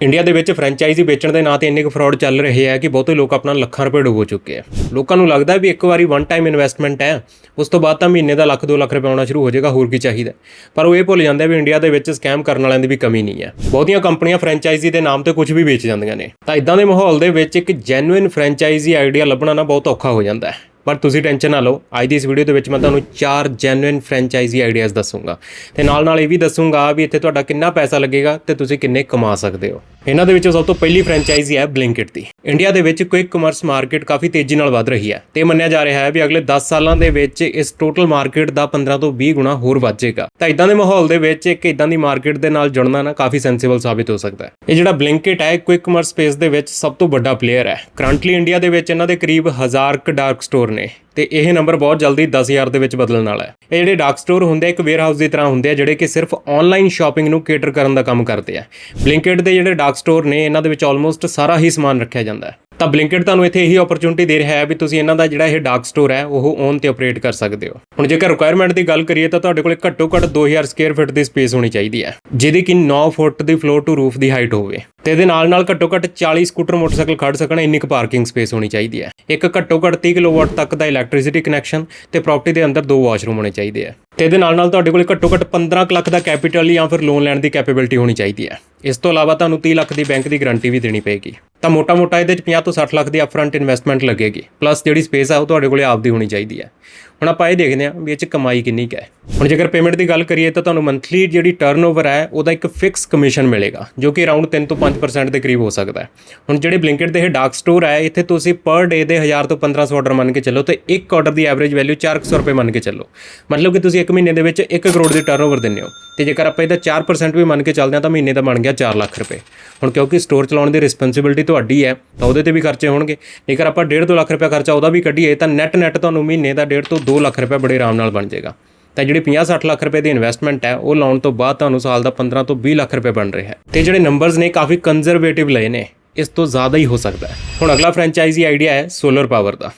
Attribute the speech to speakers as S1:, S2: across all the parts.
S1: India ਦੇ ਵਿੱਚ franchisee ਵੇਚਣ ਦੇ ਨਾਂ ਤੇ ਇੰਨੇ ਕੁ ਫਰਾਡ ਚੱਲ ਰਹੇ ਆ ਕਿ ਬਹੁਤੇ ਲੋਕ ਆਪਣਾ ਲੱਖਾਂ ਰੁਪਏ ਡੁਬੋ ਚੁੱਕੇ ਆ। ਲੋਕਾਂ ਨੂੰ ਲੱਗਦਾ ਵੀ ਇੱਕ ਵਾਰੀ ਵਨ ਟਾਈਮ ਇਨਵੈਸਟਮੈਂਟ ਹੈ, ਉਸ ਤੋਂ ਬਾਅਦ ਤਾਂ ਮਹੀਨੇ ਦਾ ਲੱਖ 2 ਲੱਖ ਰੁਪਏ ਆਉਣਾ ਸ਼ੁਰੂ ਹੋ ਜਾਏਗਾ, ਹੋਰ ਕੀ ਚਾਹੀਦਾ ਪਰ ਉਹ ਇਹ ਭੁੱਲ ਜਾਂਦੇ ਵੀ ਇੰਡੀਆ ਦੇ ਵਿੱਚ ਸਕੈਮ ਕਰਨ ਵਾਲਿਆਂ ਦੀ ਵੀ ਕਮੀ ਨਹੀਂ ਹੈ। ਬਹੁਤੀਆਂ ਕੰਪਨੀਆਂ ਫਰੈਂਚਾਈਜ਼ੀ ਦੇ ਨਾਮ ਤੇ ਕੁਝ ਵੀ ਵੇਚ ਜਾਂਦੀਆਂ ਨੇ। ਤਾਂ ਇਦਾਂ ਦੇ ਮਾਹੌਲ ਦੇ ਵਿੱਚ ਇੱਕ ਜੈਨੂਇਨ ਫਰੈਂਚਾਈਜ਼ੀ ਆਈਡੀਆ ਲੱਭਣਾ ਨਾ ਬਹੁਤ ਔਖਾ ਹੋ ਜਾਂਦਾ ਹੈ। ਪਰ ਤੁਸੀਂ ਟੈਨਸ਼ਨ ਨਾ ਲਓ, ਅੱਜ ਦੀ ਇਸ ਵੀਡੀਓ ਦੇ ਵਿੱਚ ਮੈਂ ਤੁਹਾਨੂੰ ਚਾਰ ਜੈਨੂਇਨ ਫਰੈਂਚਾਈਜ਼ੀ ਆਈਡੀਆਜ਼ ਦੱਸੂੰਗਾ। ਤੇ ਨਾਲ ਨਾਲ ਇਹ ਵੀ ਦੱਸੂੰਗਾ ਵੀ ਇੱਥੇ ਤੁਹਾਡਾ ਕਿੰਨਾ ਪੈਸਾ ਲੱਗੇਗਾ ਤੇ ਤੁਸੀਂ ਕਿੰਨੇ ਕਮਾ ਸਕਦੇ ਹੋ। ਇਹਨਾਂ ਦੇ ਵਿੱਚੋਂ ਸਭ ਤੋਂ ਪਹਿਲੀ ਫਰੈਂਚਾਈਜ਼ੀ ਹੈ ਬਲਿੰਕਿਟ ਦੀ। ਇੰਡੀਆ ਦੇ ਵਿੱਚ ਕੁਇਕ ਕਮਰਸ ਮਾਰਕੀਟ ਕਾਫੀ ਤੇਜ਼ੀ ਨਾਲ ਵਧ ਰਹੀ ਹੈ ਤੇ ਮੰਨਿਆ ਜਾ ਰਿਹਾ ਹੈ ਵੀ ਅਗਲੇ 10 ਸਾਲਾਂ ਦੇ ਵਿੱਚ ਇਸ ਟੋਟਲ ਮਾਰਕੀਟ ਦਾ 15 ਤੋਂ 20 ਗੁਣਾ ਹੋਰ ਵੱਧ ਜਾਏਗਾ ਤਾਂ ਇਦਾਂ ਦੇ ਮਾਹੌਲ ਦੇ ਵਿੱਚ ਇੱਕ ਇਦਾਂ ਦੀ ਮਾਰਕੀਟ ਦੇ ਨਾਲ ਜੁੜਨਾ ਨਾ ਕਾਫੀ ਸੈਂਸੀਬਲ ਸਾਬਿਤ ਹੋ ਸਕਦਾ ਹੈ। ਇਹ ਜਿਹੜਾ ਬਲਿੰਕਿਟ ਹੈ ਕੁਇਕ ਕਮਰਸ ਸਪੇਸ ਦੇ ਵਿੱਚ ਸਭ ਤੋਂ ਵੱਡਾ ਪਲੇਅਰ ਹੈ। ਕਰੰਟਲੀ ਇੰਡੀਆ ਦੇ ਵਿੱਚ ਇਹਨਾਂ ਦੇ ਕਰੀਬ 1000 ਕ ਡਾਰਕ ਸਟੋਰ ਨੇ ਤੇ ਇਹ ਨੰਬਰ ਬਹੁਤ ਜਲਦੀ 10000 ਦੇ ਵਿੱਚ ਬਦਲਣ ਵਾਲਾ ਹੈ। ਇਹ ਜਿਹੜੇ ਡਾਰਕ ਸਟੋਰ ਹੁੰਦੇ ਆ, ਇੱਕ ਵੇਅਰਹਾਊਸ ਦੀ ਤਰ੍ਹਾਂ ਹੁੰਦੇ ਆ, ਜਿਹੜੇ ਕਿ ਸਿਰਫ ਆਨਲਾਈਨ ਸ਼ਾਪਿੰਗ ਨੂੰ ਕੇਟਰ ਕਰਨ ਦਾ ਕੰਮ ਕਰਦੇ ਆ। ਬਲਿੰਕਿਟ ਦੇ ਜਿਹੜੇ ਡਾਰਕ ਸਟੋਰ ਨੇ, ਇਹਨਾਂ ਦੇ ਵਿੱਚ ਆਲਮੋਸਟ ਸਾਰਾ ਹੀ ਸਮਾਨ ਰੱਖਿਆ ਜਾਂਦਾ ਹੈ। ਤਾਂ ਬਲਿੰਕਿਟ ਤੁਹਾਨੂੰ ਇੱਥੇ ਇਹੀ ਓਪਰਚੁਨਿਟੀ ਦੇ ਰਿਹਾ ਹੈ ਵੀ ਤੁਸੀਂ ਇਹਨਾਂ ਦਾ ਜਿਹੜਾ ਇਹ ਡਾਰਕ ਸਟੋਰ ਹੈ, ਉਹ ਓਨ ਤੇ ਆਪਰੇਟ ਕਰ ਸਕਦੇ ਹੋ। ਹੁਣ ਜੇਕਰ ਰਿਕੁਆਇਰਮੈਂਟ ਦੀ ਗੱਲ ਕਰੀਏ ਤਾਂ ਤੁਹਾਡੇ ਕੋਲ ਘੱਟੋ ਘੱਟ 2000 ਸਕੁਅਰ ਫੁੱਟ ਦੀ ਸਪੇਸ ਹੋਣੀ ਚਾਹੀਦੀ ਹੈ, ਜਿਹਦੀ ਕਿ 9 ਫੁੱਟ ਦੀ ਫਲੋਰ ਟੂ ਰੂਫ ਦੀ ਹਾਈਟ ਹੋਵੇ। ਤੇ ਇਹਦੇ ਨਾਲ ਨਾਲ ਘੱਟੋ ਘੱਟ 40 ਸਕੂਟਰ ਮੋਟਰਸਾਈਕਲ ਖੜ ਸਕਣ, ਇੰਨੀ ਕੁ ਪਾਰਕਿੰਗ ਸਪੇਸ ਹੋਣੀ ਚਾਹੀਦੀ ਹੈ। ਇੱਕ ਘੱਟੋ ਘੱਟ 30 ਕਿਲੋਵਾਟ ਤੱਕ ਦਾ ਇਲੈਕਟ੍ਰਿਸਿਟੀ ਕਨੈਕਸ਼ਨ ਤੇ ਪ੍ਰਾਪਰਟੀ ਦੇ ਅੰਦਰ ਦੋ ਵਾਸ਼ਰੂਮ ਹੋਣੇ ਚਾਹੀਦੇ ਆ ਤੇ ਇਹਦੇ ਨਾਲ ਨਾਲ ਤੁਹਾਡੇ ਕੋਲ ਘੱਟੋ ਘੱਟ 15 ਕੁ ਲੱਖ ਦਾ ਕੈਪੀਟਲ ਜਾਂ ਫਿਰ ਲੋਨ ਲੈਣ ਦੀ ਕੈਪੇਬਿਲਿਟੀ ਹੋਣੀ ਚਾਹੀਦੀ ਹੈ। ਇਸ ਤੋਂ ਇਲਾਵਾ ਤੁਹਾਨੂੰ 30 ਲੱਖ ਦੀ ਬੈਂਕ ਦੀ ਗਾਰੰਟੀ ਵੀ ਦੇਣੀ ਪਏਗੀ। ਤਾਂ ਮੋਟਾ-ਮੋਟਾ ਇਹਦੇ ਚ 50 ਤੋਂ 60 ਲੱਖ ਦੀ ਅਪਫਰੰਟ ਇਨਵੈਸਟਮੈਂਟ ਲੱਗੇਗੀ। ਪਲੱਸ ਜਿਹੜੀ ਸਪੇਸ ਆ, ਉਹ ਤੁਹਾਡੇ ਕੋਲੇ ਆਪਦੀ ਹੋਣੀ ਚਾਹੀਦੀ ਹੈ। ਹੁਣ ਆਪਾਂ ਇਹ ਦੇਖਦੇ ਹਾਂ ਵੀ ਇਹ ਚ ਕਮਾਈ ਕਿੰਨੀ ਕੁ ਹੈ। ਹੁਣ ਜੇਕਰ ਪੇਮੈਂਟ ਦੀ ਗੱਲ ਕਰੀਏ ਤਾਂ ਤੁਹਾਨੂੰ ਮੰਥਲੀ ਜਿਹੜੀ ਟਰਨਓਵਰ ਹੈ, ਉਹਦਾ ਇੱਕ ਫਿਕਸ ਕਮਿਸ਼ਨ ਮਿਲੇਗਾ, ਜੋ ਕਿ ਅਰਾਊਂਡ 3 ਤੋਂ 5% ਦੇ ਕਰੀਬ ਹੋ ਸਕਦਾ ਹੈ। ਹੁਣ ਜਿਹੜੇ ਬਲਿੰਕਟ ਦੇ ਇਹ ਡਾਰਕ ਸਟੋਰ ਹੈ, ਇੱਥੇ ਤੁਸੀਂ ਪਰ ਡੇ ਦੇ 1000 ਤੋਂ 1500 ਆਰਡਰ ਮੰਨ ਕੇ ਚੱਲੋ ਤੇ ਇੱਕ ਆਰਡਰ ਦੀ ਐਵਰੇਜ ਵੈਲਿਊ 400 ਰੁਪਏ ਮੰਨ ਕੇ ਚੱਲੋ। ਮਤਲਬ ਕਿ ਤੁਸੀਂ ਇੱਕ ਮਹੀਨੇ ਦੇ ਵਿੱਚ 1 ਕਰੋੜ ਦੀ ਟਰਨਓਵਰ ਦਿੰਦੇ ਹੋ। ਤੇ ਜੇਕਰ ਆਪਾਂ ਇਹਦਾ 4% ਵੀ ਮੰਨ ਕੇ ਚੱਲਦੇ ਹਾਂ, ਤਾਂ ਮਹੀਨੇ ਦਾ ਬਣ ਗਿਆ 4 ਲੱਖ ਰੁਪਏ। ਹੁਣ ਕਿਉਂਕਿ ਸਟੋਰ ਚਲਾਉਣ ਦੀ ਰਿਸਪੌਂਸਿਬਿਲਟੀ ਤੁਹਾਡੀ ਹੈ, ਤਾਂ ਉਹਦੇ ਤੇ ਵੀ ਖਰਚੇ ਹੋਣਗੇ। ਜੇਕਰ ਆਪਾਂ 1.5 2 ਲੱਖ ਰੁਪਏ ਖਰਚਾ ਉਹਦਾ ਵੀ ਕੱਢੀਏ, ਤਾਂ ਨੈਟ ਨੈਟ ਤੁਹਾਨੂੰ ਮਹੀਨੇ ਦਾ 1.5 ਤੋਂ 2 ਲੱਖ ਰੁਪਏ ਬੜੇ ਆਰਾਮ ਨਾਲ ਬਣ ਜਾਏਗਾ। ਤਾਂ ਜਿਹੜੀ 50-60 ਲੱਖ ਰੁਪਏ ਦੀ ਇਨਵੈਸਟਮੈਂਟ ਹੈ, ਉਹ ਲਾਉਣ ਤੋਂ ਬਾਅਦ ਤੁਹਾਨੂੰ ਸਾਲ ਦਾ 15 ਤੋਂ 20 ਲੱਖ ਰੁਪਏ ਬਣ ਰਿਹਾ ਹੈ। ਤੇ ਜਿਹੜੇ ਨੰਬਰਸ ਨੇ, ਕਾਫੀ ਕੰਜ਼ਰਵੇਟਿਵ ਲਏ ਨੇ। ਇਸ ਤੋਂ ਜ਼ਿਆਦਾ ਹੀ ਹੋ ਸਕਦਾ ਹੈ। ਹੁਣ ਅਗਲਾ ਫਰੈਂਚਾਈਜ਼ੀ ਆਈਡੀਆ ਹੈ ਸੋਲਰ ਪਾਵਰ ਦਾ।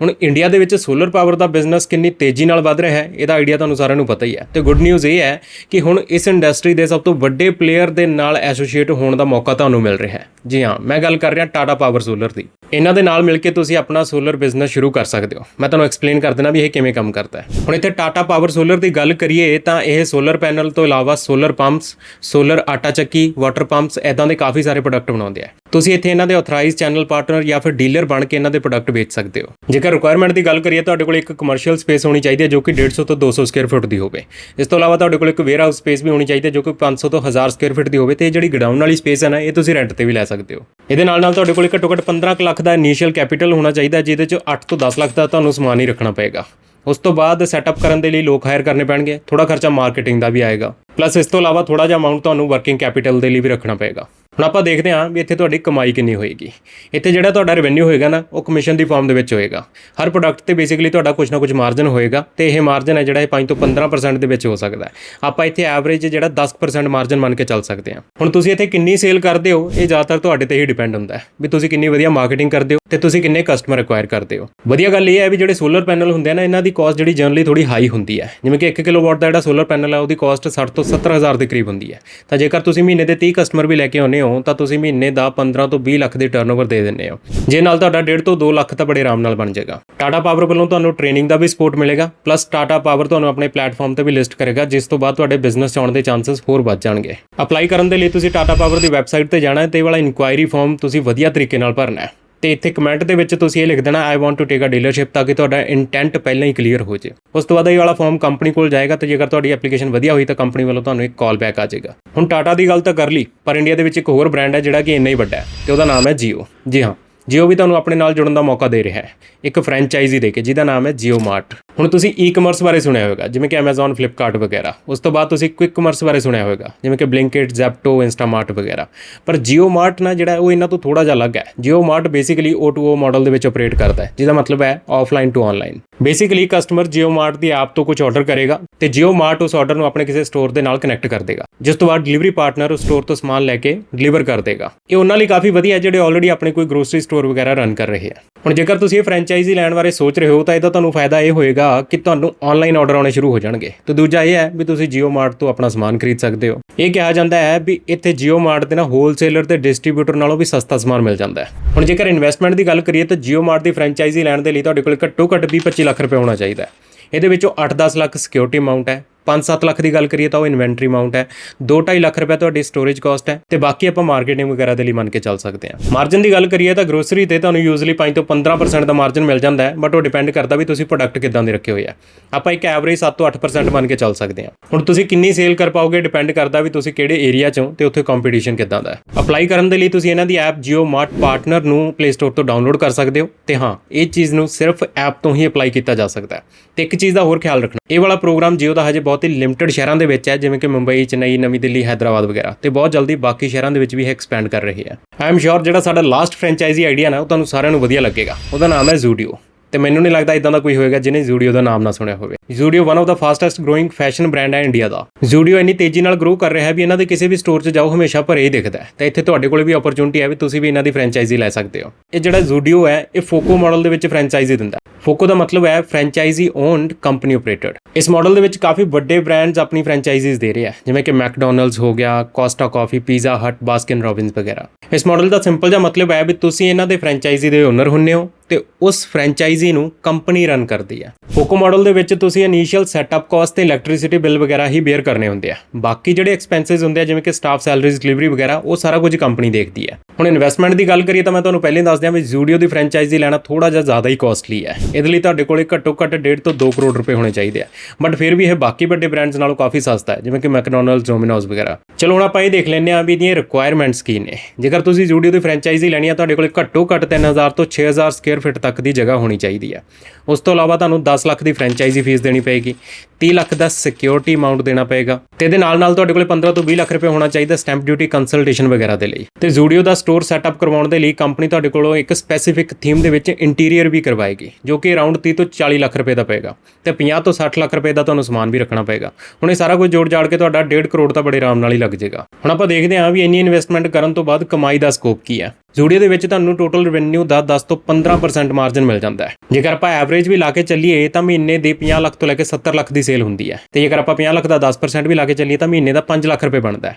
S1: ਹੁਣ ਇੰਡੀਆ ਦੇ ਵਿੱਚ ਸੋਲਰ ਪਾਵਰ ਦਾ ਬਿਜ਼ਨਸ ਕਿੰਨੀ ਤੇਜ਼ੀ ਨਾਲ ਵੱਧ ਰਿਹਾ ਹੈ, ਇਹਦਾ ਆਈਡੀਆ ਤੁਹਾਨੂੰ ਸਾਰਿਆਂ ਨੂੰ ਪਤਾ ਹੀ ਹੈ। ਤੇ ਗੁੱਡ ਨਿਊਜ਼ ਇਹ ਹੈ ਕਿ ਹੁਣ ਇਸ ਇੰਡਸਟਰੀ ਦੇ ਸਭ ਤੋਂ ਵੱਡੇ ਪਲੇਅਰ ਦੇ ਨਾਲ ਐਸੋਸੀਏਟ ਹੋਣ ਦਾ ਮੌਕਾ ਤੁਹਾਨੂੰ ਮਿਲ ਰਿਹਾ ਹੈ। ਜੀ ਹਾਂ, ਮੈਂ ਗੱਲ ਕਰ ਰਿਹਾ ਟਾਟਾ ਪਾਵਰ ਸੋਲਰ ਦੀ। ਇਹਨਾਂ ਦੇ ਨਾਲ ਮਿਲ ਕੇ ਤੁਸੀਂ ਆਪਣਾ ਸੋਲਰ ਬਿਜ਼ਨਸ ਸ਼ੁਰੂ ਕਰ ਸਕਦੇ ਹੋ। ਮੈਂ ਤੁਹਾਨੂੰ ਐਕਸਪਲੇਨ ਕਰ ਦੇਣਾ ਵੀ ਇਹ ਕਿਵੇਂ ਕੰਮ ਕਰਦਾ ਹੈ। ਹੁਣ ਇੱਥੇ ਟਾਟਾ ਪਾਵਰ ਸੋਲਰ ਦੀ ਗੱਲ ਕਰੀਏ ਤਾਂ ਇਹ ਸੋਲਰ ਪੈਨਲ ਤੋਂ ਇਲਾਵਾ ਸੋਲਰ ਪੰਪਸ ਸੋਲਰ ਆਟਾ ਚੱਕੀ ਵਾਟਰ ਪੰਪਸ ਐਦਾਂ ਦੇ ਕਾਫੀ ਸਾਰੇ ਪ੍ਰੋਡਕਟ ਬਣਾਉਂਦੇ ਆ। ਤੁਸੀਂ ਇੱਥੇ ਇਹਨਾਂ ਦੇ ਆਥੋਰਾਈਜ਼ ਚੈਨਲ ਪਾਰਟਨਰ ਜਾਂ ਫਿਰ ਡੀਲਰ ਬਣ ਕੇ ਇਹਨਾਂ ਦੇ ਪ੍ਰੋਡਕਟ ਵੇਚ ਸਕਦੇ ਹੋ। ਜੇਕਰ ਰਿਕੁਆਇਰਮੈਂਟ ਦੀ ਗੱਲ ਕਰੀਏ, ਤੁਹਾਡੇ ਕੋਲ ਇੱਕ ਕਮਰਸ਼ੀਅਲ ਸਪੇਸ ਹੋਣੀ ਚਾਹੀਦੀ ਹੈ ਜੋ ਕਿ 150 ਤੋਂ 200 ਸਕੁਅਰ ਫੁੱਟ ਦੀ ਹੋਵੇ। ਇਸ ਤੋਂ ਇਲਾਵਾ ਤੁਹਾਡੇ ਕੋਲ ਇੱਕ ਵੇਅਰ ਹਾਊਸ ਸਪੇਸ ਵੀ ਹੋਣੀ ਚਾਹੀਦੀ ਹੈ ਜੋ ਕਿ 500 ਤੋਂ 1000 ਸਕੁਅਰ ਫੁੱਟ ਦੀ ਹੋਵੇ ਤੇ ਇਹ ਜਿਹੜੀ ਗਡਾਊਨ ਵਾਲੀ ਸਪੇਸ ਹੈ ਨਾ, ਇਹ ਤੁਸੀਂ ਰੈਂਟ ਤੇ ਵੀ ਲੈ ਸਕਦੇ ਹੋ। ਇਹਦੇ ਨਾਲ ਨਾਲ ਤੁਹਾਡੇ ਕੋਲ ਘੱਟੋ ਘੱਟ 15 ਕੁ ਲੱਖ ਦਾ ਇਨੀਸ਼ੀਅਲ ਕੈਪੀਟਲ ਹੋਣਾ ਚਾਹੀਦਾ ਜਿਹਦੇ ਚ 8 ਤੋਂ 10 ਲੱਖ ਦਾ ਤੁਹਾਨੂੰ ਸਮਾਨ ਹੀ ਰੱਖਣਾ ਪਏਗਾ। ਉਸ ਤੋਂ ਬਾਅਦ ਸੈਟਅਪ ਕਰਨ ਦੇ ਲਈ ਲੋਕ ਹਾਇਰ ਕਰਨੇ ਪੈਣਗੇ ਥੋੜਾ ਖਰਚਾ ਮਾਰਕੀਟਿੰਗ ਦਾ ਵੀ ਆਏਗਾ। ਪਲੱਸ ਇਸ ਤੋਂ ਇਲਾਵਾ ਥੋੜਾ ਜਿਹਾ ਅਮਾਉਂਟ ਤੁਹਾਨੂੰ ਵਰਕਿੰਗ ਕੈਪੀਟਲ ਦੇ ਲਈ ਵੀ ਰੱਖਣਾ ਪਏਗਾ। ਹੁਣ ਆਪਾਂ ਦੇਖਦੇ ਹਾਂ ਵੀ ਇੱਥੇ ਤੁਹਾਡੀ ਕਮਾਈ ਕਿੰਨੀ ਹੋਏਗੀ। ਇੱਥੇ ਜਿਹੜਾ ਤੁਹਾਡਾ ਰੈਵਨਿਊ ਹੋਏਗਾ ਨਾ, ਉਹ ਕਮਿਸ਼ਨ ਦੀ ਫਾਰਮ ਦੇ ਵਿੱਚ ਹੋਏਗਾ। ਹਰ ਪ੍ਰੋਡਕਟ ਤੇ ਬੇਸਿਕਲੀ ਤੁਹਾਡਾ ਕੁਝ ਨਾ ਕੁਝ ਮਾਰਜਨ ਹੋਏਗਾ ਤੇ ਇਹ ਮਾਰਜਨ ਹੈ ਜਿਹੜਾ ਇਹ 5 ਤੋਂ 15% ਦੇ ਵਿੱਚ ਹੋ ਸਕਦਾ ਹੈ। ਆਪਾਂ ਇੱਥੇ ਐਵਰੇਜ ਜਿਹੜਾ 10% ਮਾਰਜਨ ਮੰਨ ਕੇ ਚੱਲ ਸਕਦੇ ਹਾਂ। ਹੁਣ ਤੁਸੀਂ ਇੱਥੇ ਕਿੰਨੀ ਸੇਲ ਕਰਦੇ ਹੋ, ਇਹ ਜ਼ਿਆਦਾਤਰ ਤੁਹਾਡੇ ਤੇ ਹੀ ਡਿਪੈਂਡ ਹੁੰਦਾ ਹੈ ਵੀ ਤੁਸੀਂ ਕਿੰਨੀ ਵਧੀਆ ਮਾਰਕੀਟਿੰਗ ਕਰਦੇ ਹੋ ਤੇ ਤੁਸੀਂ ਕਿੰਨੇ ਕਸਟਮਰ ਐਕਵਾਇਰ ਕਰਦੇ ਹੋ। ਵਧੀਆ ਗੱਲ ਇਹ ਹੈ ਵੀ ਜਿਹੜੇ ਸੋਲਰ ਪੈਨਲ ਹੁੰਦੇ ਆ ਨਾ, ਇਹਨਾਂ ਦੀ ਕਾਸਟ ਜਿਹੜੀ ਜਨਰਲੀ ਥੋੜੀ ਹਾਈ ਹੁੰਦੀ ਹੈ। ਜਿਵੇਂ ਕਿ 1 ਕਿਲੋਵਾਟ ਦਾ ਜਿਹੜਾ ਸੋਲਰ ਪੈਨਲ ਹੈ, ਉਹਦੀ ਕਾਸਟ 60 ਤੋਂ 70000 ਦੇ ਕਰੀਬ ਹੁੰਦੀ ਹੈ। ਤਾਂ ਜੇਕਰ ਤੁਸੀਂ ਮਹੀਨੇ ਦੇ 30 ਕਸਟਮਰ ਵੀ ਲੈ ਕੇ ਆਉਂਦੇ ਹੋ ਤਾਂ ਤੁਸੀਂ ਮਹੀਨੇ ਦਾ 15 ਤੋਂ 20 ਲੱਖ ਦੇ ਟਰਨਓਵਰ ਦੇ ਦਿੰਦੇ ਹੋ। ਜੇ ਨਾਲ ਤੁਹਾਡਾ 1.5 ਤੋਂ 2 ਲੱਖ ਤਾਂ ਬੜੇ ਆਰਾਮ ਨਾਲ ਬਣ ਜਾਏਗਾ। ਟਾਟਾ ਪਾਵਰ ਵੱਲੋਂ ਤੁਹਾਨੂੰ ਟ੍ਰੇਨਿੰਗ ਦਾ ਵੀ ਸਪੋਰਟ ਮਿਲੇਗਾ ਪਲੱਸ ਟਾਟਾ ਪਾਵਰ ਤੁਹਾਨੂੰ ਆਪਣੇ ਪਲੇਟਫਾਰਮ ਤੇ ਵੀ ਲਿਸਟ ਕਰੇਗਾ, ਜਿਸ ਤੋਂ ਬਾਅਦ ਤੁਹਾਡੇ ਬਿਜ਼ਨਸ ਆਉਣ ਦੇ ਚਾਂਸਸ ਹੋਰ ਵੱਧ ਜਾਣਗੇ। ਅਪਲਾਈ ਕਰਨ ਦੇ ਲਈ ਤੁਸੀਂ ਟਾਟਾ ਪਾਵਰ ਦੀ ਵੈਬਸਾਈਟ ਤੇ ਜਾਣਾ ਹੈ ਤੇ ਇਹ ਵਾਲਾ ਇਨਕੁਆਇਰੀ ਫਾਰਮ ਤੁਸੀਂ ਵਧੀਆ ਤਰੀਕੇ ਨਾਲ ਭਰਨਾ ਹੈ। ਤੇ ਇੱਥੇ ਕਮੈਂਟ ਦੇ ਵਿੱਚ ਤੁਸੀਂ ਇਹ ਲਿਖ ਦੇਣਾ I want to take a dealership ਤਾਂ ਕਿ ਤੁਹਾਡਾ ਇੰਟੈਂਟ ਪਹਿਲਾਂ ਹੀ ਕਲੀਅਰ ਹੋ ਜੇ। ਉਸ ਤੋਂ ਬਾਅਦ ਇਹ ਵਾਲਾ ਫਾਰਮ ਕੰਪਨੀ ਕੋਲ ਜਾਏਗਾ ਤੇ ਜੇਕਰ ਤੁਹਾਡੀ ਐਪਲੀਕੇਸ਼ਨ ਵਧੀਆ ਹੋਈ ਤਾਂ ਕੰਪਨੀ ਵੱਲੋਂ ਤੁਹਾਨੂੰ ਇੱਕ ਕਾਲ ਬੈਕ ਆ ਜਾਏਗਾ। ਹੁਣ ਟਾਟਾ ਦੀ ਗੱਲ ਤਾਂ ਕਰ ਲਈ, ਪਰ ਇੰਡੀਆ ਦੇ ਵਿੱਚ ਇੱਕ ਹੋਰ ਬ੍ਰਾਂਡ ਹੈ ਜਿਹੜਾ ਕਿ ਇੰਨਾ ਹੀ ਵੱਡਾ ਹੈ, ਤੇ ਉਹਦਾ ਨਾਮ ਹੈ Jio ਜੀ ਹਾਂ, Jio ਵੀ ਤੁਹਾਨੂੰ ਆਪਣੇ ਨਾਲ ਜੁੜਨ ਦਾ ਮੌਕਾ ਦੇ ਰਿਹਾ ਹੈ। ਇੱਕ ਫਰੈਂਚਾਈਜ਼ੀ ਦੇ ਕੇ, ਜਿਹਦਾ ਨਾਮ ਹੈ Jio Mart ਹੁਣ ਤੁਸੀਂ ਈ-ਕਮਰਸ ਬਾਰੇ ਸੁਣਿਆ ਹੋਵੇਗਾ, ਜਿਵੇਂ ਕਿ Amazon, Flipkart ਵਗੈਰਾ। ਉਸ ਤੋਂ ਬਾਅਦ ਤੁਸੀਂ ਕੁਇਕ ਕਮਰਸ ਬਾਰੇ ਸੁਣਿਆ ਹੋਵੇਗਾ, ਜਿਵੇਂ ਕਿ Blinkit, Zepto, Instamart ਵਗੈਰਾ। ਪਰ Jio Mart ਨਾ ਜਿਹੜਾ, ਉਹ ਇਹਨਾਂ ਤੋਂ ਥੋੜਾ ਜਿਹਾ ਅਲੱਗ ਹੈ। Jio Mart basically O2O model ਦੇ ਵਿੱਚ ਆਪਰੇਟ ਕਰਦਾ ਹੈ, ਜਿਹਦਾ ਮਤਲਬ ਹੈ offline to online basically customer Jio Mart ਦੀ ਐਪ ਤੋਂ ਕੁਝ ਆਰਡਰ ਕਰੇਗਾ ਤੇ Jio Mart ਉਸ ਆਰਡਰ ਨੂੰ ਆਪਣੇ ਕਿਸੇ ਸਟੋਰ ਦੇ ਨਾਲ ਕਨੈਕਟ ਕਰ ਦੇਗਾ। ਜਿਸ ਤੋਂ ਬਾਅਦ ਡਿਲੀਵਰੀ ਪਾਰਟਨਰ ਉਸ ਸਟੋਰ ਤੋਂ ਸਮਾਨ ਲੈ ਕੇ ਡਿਲੀਵਰ ਕਰ ਦੇਗਾ। ਇਹ ਉਹਨਾਂ ਲਈ ਕਾਫੀ ਵਧੀਆ ਜਿਹੜੇ ਆਲਰੇਡੀ ਆਪਣੇ ਕੋਈ ਗਰੋਸਰੀ ਸਟੋਰ ਸਟੋਰ ਵਗੈਰਾ ਰਨ ਕਰ ਰਹੇ ਆ ਹੁਣ ਜੇਕਰ ਤੁਸੀਂ ਇਹ ਫਰੈਂਚਾਈਜ਼ੀ ਲੈਣ ਬਾਰੇ ਸੋਚ ਰਹੇ ਹੋ, ਤਾਂ ਇਹਦਾ ਤੁਹਾਨੂੰ ਫਾਇਦਾ ਇਹ ਹੋਏਗਾ ਕਿ ਤੁਹਾਨੂੰ ਆਨਲਾਈਨ ਆਰਡਰ ਆਉਣੇ ਸ਼ੁਰੂ ਹੋ ਜਾਣਗੇ। ਤੇ ਦੂਜਾ ਇਹ ਹੈ ਵੀ ਤੁਸੀਂ ਜੀਓ ਮਾਰਟ ਤੋਂ ਆਪਣਾ ਸਮਾਨ ਖਰੀਦ ਸਕਦੇ ਹੋ। ਇਹ ਕਿਹਾ ਜਾਂਦਾ ਹੈ ਵੀ ਇੱਥੇ ਜੀਓ ਮਾਰਟ ਦੇ ਨਾਲ ਹੋਲਸੇਲਰ ਤੇ ਡਿਸਟ੍ਰੀਬਿਊਟਰ ਨਾਲੋਂ ਵੀ ਸਸਤਾ ਸਮਾਨ ਮਿਲ ਜਾਂਦਾ ਹੈ। ਹੁਣ ਜੇਕਰ ਇਨਵੈਸਟਮੈਂਟ ਦੀ ਗੱਲ ਕਰੀਏ, ਤਾਂ ਜੀਓ ਮਾਰਟ ਦੀ ਫਰੈਂਚਾਈਜ਼ੀ ਲੈਣ ਦੇ ਲਈ ਤੁਹਾਡੇ ਕੋਲ ਘੱਟੋ ਘੱਟ 20-25 ਲੱਖ ਰੁਪਏ ਹੋਣਾ ਚਾਹੀਦਾ ਹੈ। ਇਹਦੇ ਵਿੱਚੋਂ 8-10 ਲੱਖ ਸਿਕਿਉਰਿਟੀ ਅਮਾਉਂਟ ਹੈ। 5-7 ਲੱਖ ਦੀ ਗੱਲ ਕਰੀਏ ਤਾਂ ਉਹ ਇਨਵੈਂਟਰੀ ਅਮਾਉਂਟ ਹੈ। 2.5 ਲੱਖ ਰੁਪਏ ਤੁਹਾਡੀ ਸਟੋਰੇਜ ਕਾਸਟ ਹੈ ਤੇ ਬਾਕੀ ਆਪਾਂ ਮਾਰਕੀਟਿੰਗ ਵਗੈਰਾ ਦੇ ਲਈ ਮੰਨ ਕੇ ਚੱਲ ਸਕਦੇ ਹਾਂ। ਮਾਰਜਨ ਦੀ ਗੱਲ ਕਰੀਏ ਤਾਂ ਗਰੋਸਰੀ ਤੇ ਤੁਹਾਨੂੰ ਯੂਜ਼ੂਲੀ 5 ਤੋਂ 15% ਦਾ ਮਾਰਜਨ ਮਿਲ ਜਾਂਦਾ ਹੈ ਬਟ ਉਹ ਡਿਪੈਂਡ ਕਰਦਾ ਵੀ ਤੁਸੀਂ ਪ੍ਰੋਡਕਟ ਕਿੱਦਾਂ ਦੇ ਰੱਖੇ ਹੋਏ ਆ। ਆਪਾਂ ਇੱਕ ਐਵਰੇਜ 7 ਤੋਂ 8% ਮੰਨ ਕੇ ਚੱਲ ਸਕਦੇ ਹਾਂ। ਹੁਣ ਤੁਸੀਂ ਕਿੰਨੀ ਸੇਲ ਕਰ ਪਾਓਗੇ ਡਿਪੈਂਡ ਕਰਦਾ ਵੀ ਤੁਸੀਂ ਕਿਹੜੇ ਏਰੀਆ 'ਚੋਂ ਤੇ ਉੱਥੇ ਕੰਪੀਟੀਸ਼ਨ ਕਿੱਦਾਂ ਦਾ ਹੈ। ਅਪਲਾਈ ਕਰਨ ਦੇ ਲਈ ਤੁਸੀਂ ਇਹਨਾਂ ਦੀ ਐਪ ਜੀਓ ਮਾਰਟ ਪਾਰਟਨਰ ਨੂੰ ਪਲੇ ਸਟੋਰ ਤੋਂ ਡਾਊਨਲੋਡ ਕਰ ਸਕਦੇ ਹੋ ਤੇ ਹਾਂ, ਇਹ ਚੀਜ਼ ਨੂੰ ਸਿਰਫ ਐਪ ਤੋਂ ਹੀ ਅਪਲਾਈ ਕੀਤਾ ਜਾ ਸਕਦਾ ਹੈ। ਤੇ ਇੱਕ ਚੀਜ਼ ਦਾ ਹੋਰ ਖਿਆਲ ਰੱਖਣਾ, ਇਹ ਵਾਲਾ ਪ੍ਰੋਗਰਾਮ ਜੀਓ ਦਾ ਹਜੇ ਬਹੁਤ ਹੀ ਲਿਮਟਿਡ ਸ਼ਹਿਰਾਂ ਦੇ ਵਿੱਚ ਹੈ, ਜਿਵੇਂ ਕਿ ਮੁੰਬਈ, ਚੇਨਈ, ਨਵੀਂ ਦਿੱਲੀ ਹైదరాబాద్ ਵਗੈਰਾ। ਤੇ ਬਹੁਤ ਜਲਦੀ ਬਾਕੀ ਸ਼ਹਿਰਾਂ ਦੇ ਵਿੱਚ ਵੀ ਇਹ ਐਕਸਪੈਂਡ ਕਰ ਰਹੇ ਹੈ। ਆਈ ਐਮ ਸ਼ੋਰ ਜਿਹੜਾ ਸਾਡਾ ਲਾਸਟ ਫਰੈਂਚਾਈਜ਼ੀ ਆਈਡੀਆ ਨਾ, ਉਹ ਤੁਹਾਨੂੰ ਸਾਰਿਆਂ ਨੂੰ ਵਧੀਆ ਲੱਗੇਗਾ। ਉਹਦਾ ਨਾਮ ਹੈ ਜ਼ੂਡੀਓ ਤੇ ਮੈਨੂੰ ਨਹੀਂ ਲੱਗਦਾ ਇਦਾਂ ਦਾ ਕੋਈ ਹੋਵੇਗਾ ਜਿਹਨੇ ਜ਼ੂਡੀਓ ਦਾ ਨਾਮ ਨਾ ਸੁਣਿਆ ਹੋਵੇ। ਜ਼ੂਡੀਓ ਵਨ ਆਫ ਦਾ ਫਾਸਟੈਸਟ ਗਰੋਇੰਗ ਫੈਸ਼ਨ ਬ੍ਰਾਂਡ ਹੈ ਇੰਡੀਆ ਦਾ। ਜ਼ੂਡੀਓ ਇੰਨੀ ਤੇਜ਼ੀ ਨਾਲ ਗਰੋ ਕਰ ਰਿਹਾ ਵੀ ਇਹਨਾਂ ਦੇ ਕਿਸੇ ਵੀ ਸਟੋਰ 'ਚ ਜਾਓ, ਹਮੇਸ਼ਾ ਭਰੇ ਹੀ ਦਿਖਦਾ ਹੈ। ਤਾਂ ਇੱਥੇ ਤੁਹਾਡੇ ਕੋਲ ਵੀ ਓਪਰਚ्युनिटी ਹੈ ਵੀ ਤੁਸੀਂ ਵੀ ਇਹਨਾਂ ਦੀ ਫਰੈਂਚਾਈਜ਼ੀ ਲੈ ਸਕਦੇ ਹੋ। ਇਹ ਜਿਹੜਾ ਜ਼ੂਡੀਓ ਹੈ, ਇਹ ਫੋਕੋ ਮਾਡਲ ਦੇ ਵਿੱਚ ਫਰੈਂਚਾਈਜ਼ੀ ਦਿੰਦਾ ਫੋਕੋ ਦਾ ਮਤਲਬ ਹੈ ਫਰੈਂਚਾਈਜ਼ੀ ਓਨਡ ਕੰਪਨੀ ਆਪਰੇਟਡ ਇਸ ਮਾਡਲ ਦੇ ਵਿੱਚ ਕਾਫੀ ਵੱਡੇ ਬ੍ਰਾਂਡਸ ਆਪਣੀ ਫਰੈਂਚਾਈਜ਼ੀਜ਼ ਦੇ ਰਹੇ ਆ ਜਿਵੇਂ ਕਿ ਮੈਕਡੋਨਲਡਸ ਹੋ ਗਿਆ Costa Coffee Pizza Hut Baskin Robbins ਵਗੈਰਾ। ਇਸ ਮਾਡਲ ਦਾ ਸਿੰਪਲ ਜਿਹਾ ਮਤਲਬ ਹੈ ਵੀ ਤੁਸੀਂ ਇਹਨਾਂ ਦੇ ਫਰੈਂਚਾਈਜ਼ੀ ਦੇ ਓਨਰ ਹੁੰਨੇ ਹੋ ਤੇ ਉਸ ਫਰੈਂਚਾਈਜ਼ੀ ਨੂੰ ਕੰਪਨੀ ਰਨ ਕਰਦੀ ਹੈ ਫੋਕੋ ਮਾਡਲ ਦੇ ਵਿੱਚ ਤੁਸੀਂ ਇਨੀਸ਼ੀਅਲ ਸੈਟਅਪ ਕਾਸਟ ਤੇ ਇਲੈਕਟ੍ਰਿਸਿਟੀ ਬਿੱਲ ਵਗੈਰਾ ਹੀ ਬੇਅਰ ਕਰਨੇ ਹੁੰਦੇ ਆ। ਬਾਕੀ ਜਿਹੜੇ ਐਕਸਪੈਂਸਸ ਹੁੰਦੇ ਆ, ਜਿਵੇਂ ਕਿ ਸਟਾਫ ਸੈਲਰੀਜ਼ ਡਿਲੀਵਰੀ ਵਗੈਰਾ, ਉਹ ਸਾਰਾ ਕੁਝ ਕੰਪਨੀ ਦੇਖਦੀ ਹੈ ਹੁਣ ਇਨਵੈਸਟਮੈਂਟ ਦੀ ਗੱਲ ਕਰੀਏ ਤਾਂ ਮੈਂ ਤੁਹਾਨੂੰ ਪਹਿਲਾਂ ਹੀ ਦੱਸ ਦਿਆਂ ਵੀ ਜ਼ੂਡੀਓ ਦੀ ਫਰੈਂਚਾਈਜ਼ੀ ਲੈਣਾ ਥੋੜਾ ਜਿਹਾ ਜ਼ਿਆਦਾ ਹੀ ਕਾਸਟਲੀ ਹੈ ਇਹਦੇ ਲਈ ਤੁਹਾਡੇ ਕੋਲੇ ਘੱਟੋ ਘੱਟ 1.5 ਤੋਂ 2 ਕਰੋੜ ਰੁਪਏ ਹੋਣੇ ਚਾਹੀਦੇ ਆ। ਬਟ ਫਿਰ ਵੀ ਇਹ ਬਾਕੀ ਵੱਡੇ ਬ੍ਰਾਂਡਸ ਨਾਲੋਂ ਕਾਫੀ ਸਸਤਾ ਹੈ, ਜਿਵੇਂ ਕਿ ਮੈਕਡੋਨਲਡਸ ਡੋਮਿਨੋਜ਼ ਵਗੈਰਾ। ਚਲੋ ਹੁਣ ਆਪਾਂ ਇਹ ਦੇਖ ਲੈਂਦੇ ਆ ਵੀ ਇਹਦੀਆਂ ਰਿਕੁਆਇਰਮੈਂਟਸ ਕੀ ਨੇ। ਜੇਕਰ ਤੁਸੀਂ ਜ਼ੂਡੀਓ ਦੀ ਫਰੈਂਚਾਈਜ਼ੀ ਲੈਣੀ ਹੈ ਤੁਹਾਡੇ ਕੋਲ ਘੱਟੋ ਘੱਟ 3000 ਤੋਂ 6000 ਸਕੁਅਰ ਫਿਟ ਤੱਕ ਦੀ ਜਗ੍ਹਾ ਹੋਣੀ ਚਾਹੀਦੀ ਹੈ ਉਸ ਤੋਂ ਇਲਾਵਾ ਤੁਹਾਨੂੰ 10 ਲੱਖ ਦੀ ਫਰੈਂਚਾਈਜ਼ੀ ਫੀਸ ਦੇਣੀ ਪਏਗੀ 30 ਲੱਖ ਦਾ ਸਿਕਿਉਰਿਟੀ ਅਮਾਉਂਟ ਦੇਣਾ ਪਏਗਾ। ਤੇ ਇਹਦੇ ਨਾਲ ਨਾਲ ਤੁਹਾਡੇ ਕੋਲ 15 ਤੋਂ 20 ਲੱਖ ਰੁਪਏ ਹੋਣਾ ਚਾਹੀਦਾ ਸਟੈਂਪ ਡਿਊਟੀ ਕੰਸਲਟੇਸ਼ਨ ਵਗੈਰਾ ਦੇ ਲਈ। ਤੇ ਜ਼ੂਡੀਓ ਦਾ ਸਟੋਰ ਸੈਟਅਪ ਕਰਵਾਉਣ ਦੇ ਲਈ ਕੰਪਨੀ ਤੁਹਾਡੇ ਕੋਲੋਂ ਇੱਕ ਸਪੈਸੀਫਿਕ ਥੀਮ ਦੇ ਵਿੱਚ ਇੰਟੀਰੀਅਰ ਵੀ ਕਰਵਾਏਗੀ, ਜੋ ਕਿ ਅਰਾਊਂਡ 30 ਤੋਂ 40 ਲੱਖ ਰੁਪਏ ਦਾ ਪਏਗਾ। ਤੇ 50 ਤੋਂ 60 ਲੱਖ ਰੁਪਏ ਦਾ ਤੁਹਾਨੂੰ ਸਮਾਨ ਵੀ ਰੱਖਣਾ ਪਏਗਾ। ਹੁਣ ਇਹ ਸਾਰਾ ਕੁਝ ਜੋੜ ਜਾੜ ਕੇ ਤੁਹਾਡਾ 1.5 ਕਰੋੜ ਤਾਂ ਬੜੇ ਆਰਾਮ ਨਾਲ ਹੀ ਲੱਗ ਜਾਏਗਾ ਹੁਣ ਆਪਾਂ ਦੇਖਦੇ ਹਾਂ ਵੀ ਇੰਨੀ ਇਨਵੈਸਟਮੈਂਟ ਕਰਨ ਤੋਂ ਬਾਅਦ ਕਮਾਈ ਦਾ ਸਕੋਪ ਕੀ ਹੈ ਜ਼ੂਡੀਓ ਦੇ ਵਿੱਚ ਤੁਹਾਨੂੰ ਟੋਟਲ ਰੈਵਨਿਊ ਦਾ 10 ਤੋਂ 15% ਮਾਰਜਨ ਮਿਲ ਜਾਂਦਾ ਹੈ। ਜੇਕਰ ਆਪਾਂ ਐਵਰੇਜ ਵੀ ਲਾ ਕੇ ਚੱਲੀਏ, ਤਾਂ ਮਹੀਨੇ ਦੇ 50 ਲੱਖ ਤੋਂ ਲੈ ਕੇ 70 ਲੱਖ ਦੀ ਸੇਲ ਹੁੰਦੀ ਹੈ। ਤੇ ਜੇਕਰ ਆਪਾਂ 50 ਲੱਖ ਦਾ 10% ਵੀ ਲਾ ਕੇ ਚੱਲੀਏ, ਤਾਂ ਮਹੀਨੇ ਦਾ 5 ਲੱਖ ਰੁਪਏ ਬਣਦਾ ਹੈ।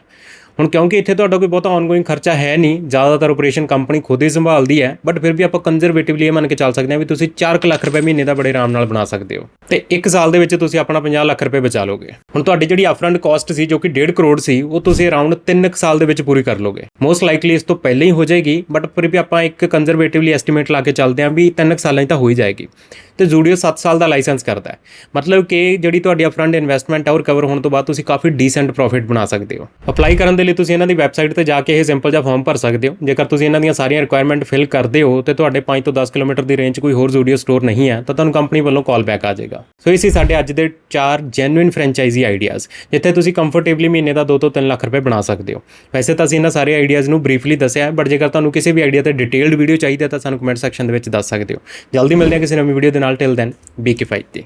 S1: ਹੁਣ ਕਿਉਂਕਿ ਇੱਥੇ ਤੁਹਾਡਾ ਕੋਈ ਬਹੁਤਾ ਆਨਗੋਇੰਗ ਖਰਚਾ ਹੈ ਨਹੀਂ, ਜ਼ਿਆਦਾਤਰ ਆਪਰੇਸ਼ਨ ਕੰਪਨੀ ਖੁਦ ਹੀ ਸੰਭਾਲਦੀ ਹੈ ਬਟ ਫਿਰ ਵੀ ਆਪਾਂ ਕੰਜ਼ਰਵੇਟਿਵਲੀ ਇਹ ਮੰਨ ਕੇ ਚੱਲ ਸਕਦੇ ਹਾਂ ਵੀ ਤੁਸੀਂ 4 ਲੱਖ ਰੁਪਏ ਮਹੀਨੇ ਦਾ ਬੜੇ ਆਰਾਮ ਨਾਲ ਬਣਾ ਸਕਦੇ ਹੋ। ਤੇ 1 ਸਾਲ ਦੇ ਵਿੱਚ ਤੁਸੀਂ ਆਪਣਾ 50 ਲੱਖ ਰੁਪਏ ਬਚਾ ਲੋਗੇ। ਹੁਣ ਤੁਹਾਡੀ ਜਿਹੜੀ ਅਪਫਰੰਟ ਕਾਸਟ ਸੀ, ਜੋ ਕਿ 1.5 ਕਰੋੜ ਸੀ, ਉਹ ਤੁਸੀਂ ਅਰਾਊਂਡ 3 ਸਾਲ ਦੇ ਵਿੱਚ ਪੂਰੀ ਕਰ ਲੋਗੇ। ਮੋਸਟ ਲਾਈਕਲੀ ਇਸ ਤੋਂ ਪਹਿਲਾਂ ਹੀ ਹੋ ਜਾਏਗੀ ਬਟ ਫਿਰ ਵੀ ਆਪਾਂ ਇੱਕ ਕੰਜ਼ਰਵੇਟਿਵਲੀ ਐਸਟੀਮੇਟ ਲਾ ਕੇ ਚੱਲਦੇ ਹਾਂ ਵੀ 3 ਸਾਲਾਂ 'ਚ ਤਾਂ ਹੋ ਹੀ ਜਾਏਗੀ। ਤੇ ਜ਼ੂਡੀਓ 7 ਸਾਲ ਦਾ ਲਾਇਸੈਂਸ ਕਰਦਾ ਹੈ। ਮਤਲਬ ਕਿ ਜਿਹੜੀ ਤੁਹਾਡੀ ਅਪਫਰੰਟ ਇਨਵੈਸਟਮੈਂਟ ਹੈ, ਉਹ ਰਿਕਵਰ ਹੋਣ ਤੋਂ ਬਾਅਦ ਤੁਸੀਂ ਕਾਫੀ ਡੀਸੈਂਟ ਪ੍ਰੋਫਿਟ ਬਣਾ ਸਕਦੇ ਹੋ। ਅਪਲਾਈ ਕਰਨ ਦੇ ਲਈ ਤੁਸੀਂ ਇਹਨਾਂ ਦੀ ਵੈਬਸਾਈਟ ਤੇ ਜਾ ਕੇ ਇਹ ਸਿੰਪਲ ਜਿਹਾ ਫਾਰਮ ਭਰ ਸਕਦੇ ਹੋ। ਜੇਕਰ ਤੁਸੀਂ ਇਹਨਾਂ ਦੀਆਂ ਸਾਰੀਆਂ ਰਿਕੁਆਇਰਮੈਂਟ ਫਿਲ ਕਰਦੇ ਹੋ ਤੇ ਤੁਹਾਡੇ 5 ਤੋਂ 10 ਕਿਲੋਮੀਟਰ ਦੀ ਰੇਂਜ ਕੋਈ ਹੋਰ ਜ਼ੂਡੀਓ ਸਟੋਰ ਨਹੀਂ ਹੈ, ਤਾਂ ਤੁਹਾਨੂੰ ਕੰਪਨੀ ਵੱਲੋਂ ਕਾਲ ਬੈਕ ਆ ਜਾਏਗਾ। ਸੋ ਇਹ ਸੀ ਸਾਡੇ ਅੱਜ ਦੇ ਚਾਰ ਜੈਨੂਇਨ ਫਰੈਂਚਾਈਜ਼ੀ ਆਈਡੀਆਜ਼ ਜਿੱਥੇ ਤੁਸੀਂ ਕੰਫਰਟੇਬਲੀ ਮਹੀਨੇ ਦਾ 2 ਤੋਂ 3 ਲੱਖ ਰੁਪਏ ਬਣਾ ਸਕਦੇ ਹੋ। ਵੈਸੇ ਤਾਂ ਅਸੀਂ ਇਹਨਾਂ ਸਾਰੇ ਆਈਡੀਆਜ਼ ਨੂੰ ਬਰੀਫਲੀ ਦੱਸਿਆ ਹੈ ਬਟ ਜੇਕਰ ਤੁਹਾਨੂੰ ਕਿਸੇ ਵੀ ਆਈਡੀਆ ਤੇ ਡਿਟੇਲਡ ਵੀਡੀਓ ਚਾਹੀਦੀ ਹੈ ਤਾਂ ਸਾਨੂੰ ਕਮੈਂਟ ਸੈਕਸ਼ਨ ਦੇ ਵਿੱਚ ਦੱਸ ਸਕਦੇ ਹੋ। ਜਲਦੀ ਮਿਲਦੇ ਹਾਂ ਕਿਸੇ ਨਵੀਂ ਵੀਡੀਓ ਦੇ ਨਾਲ ਟਿਲ ਦੈਨ ਬੀ ਕੇ ਫਾਈਟ ਤੇ